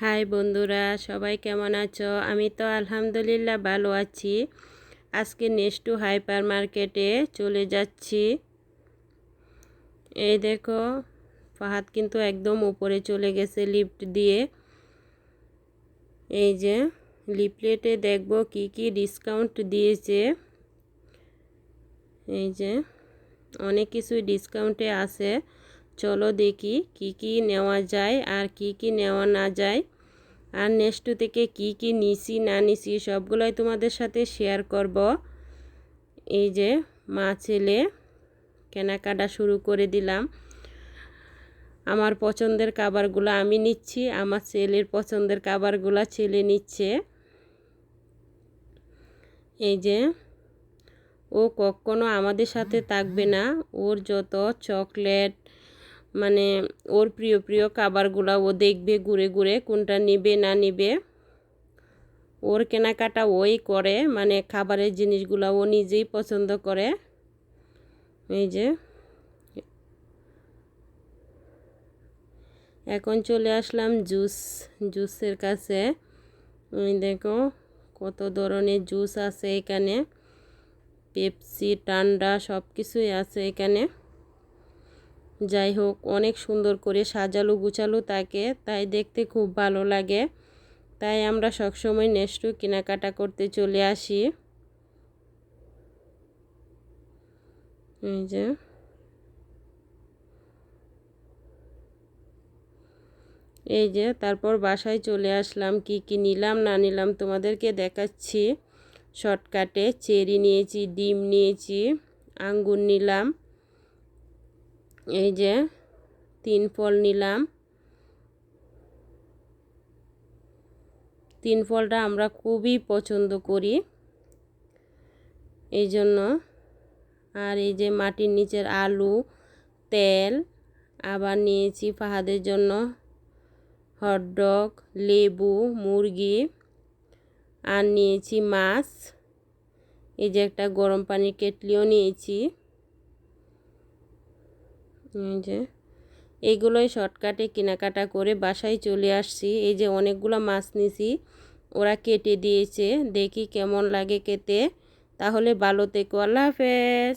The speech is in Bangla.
হাই বন্ধুরা, সবাই কেমন আছো? আমি তো আলহামদুলিল্লাহ ভালো আছি। আজকে নেক্সটু হাইপার মার্কেটে চলে যাচ্ছি। এই দেখো, ফাহাদ কিন্তু একদম উপরে চলে গেছে লিফট দিয়ে। এই যে, লিফলেটে দেখব কি কি ডিসকাউন্ট দিয়েছে। এই যে, অনেক কিছুই ডিসকাউন্টে আছে। চলো দেখি কি কি নেওয়া যায় আর কি কি নেওয়া না যায়। আর নেক্সট থেকে কি কি নিছি, না নিছি, সবগুলোই তোমাদের সাথে শেয়ার করব। এই যে মা ছেলে কেনাকাটা শুরু করে দিলাম। আমার পছন্দের খাবারগুলো আমি নিচ্ছি, আমার ছেলের পছন্দের খাবারগুলো ছেলে নিচ্ছে। এই যে ও কখনো আমাদের সাথে থাকবে না, ওর যত চকলেট মানে ওর প্রিয় প্রিয় খাবারগুলো ও দেখবে ঘুরে ঘুরে কোনটা নিবে না নিবে। ওর কেনাকাটা ওই করে মানে খাবারের জিনিসগুলো ও নিজেই পছন্দ করে। এই যে। এখন চলে আসলাম জুস, জুসের কাছে। দেখো কত ধরনের জুস আছে এখানে। পেপসি ঠান্ডা সব কিছুই আছে এখানে। যাই হোক, অনেক সুন্দর করে সাজালো গুছালো তাকে, তাই দেখতে খুব ভালো লাগে। তাই আমরা সবসময় নেক্সটু কেনাকাটা করতে চলে আসি। এই যে। এই যে, তারপর বাসায় চলে আসলাম, কি কি নিলাম, না নিলাম তোমাদেরকে দেখাচ্ছি। শর্টকাটে চেরি নিয়েছি, ডিম নিয়েছি, আঙ্গুর নিলাম। এই যে তিন ফল নিলাম। তিন ফলটা আমরা খুবই পছন্দ করি। এই জন্য আর এই যে মাটির নিচের আলু, তেল, আবার নিয়েছি ফাহাদের জন্য হটডগ লেবু, মুরগি, আর নিয়েছি মাছ। এই যে একটা গরম পানির কেটলিও নিয়েছি। এই যে, এইগুলোই শর্টকাটে কেনাকাটা করে বাসায় চলে আসছি। এই যে অনেকগুলো মাছ নিছি, ওরা কেটে দিয়েছে। দেখি কেমন লাগে কেটে তাহলে ভালো থেকো, আল্লাহ হাফেজ।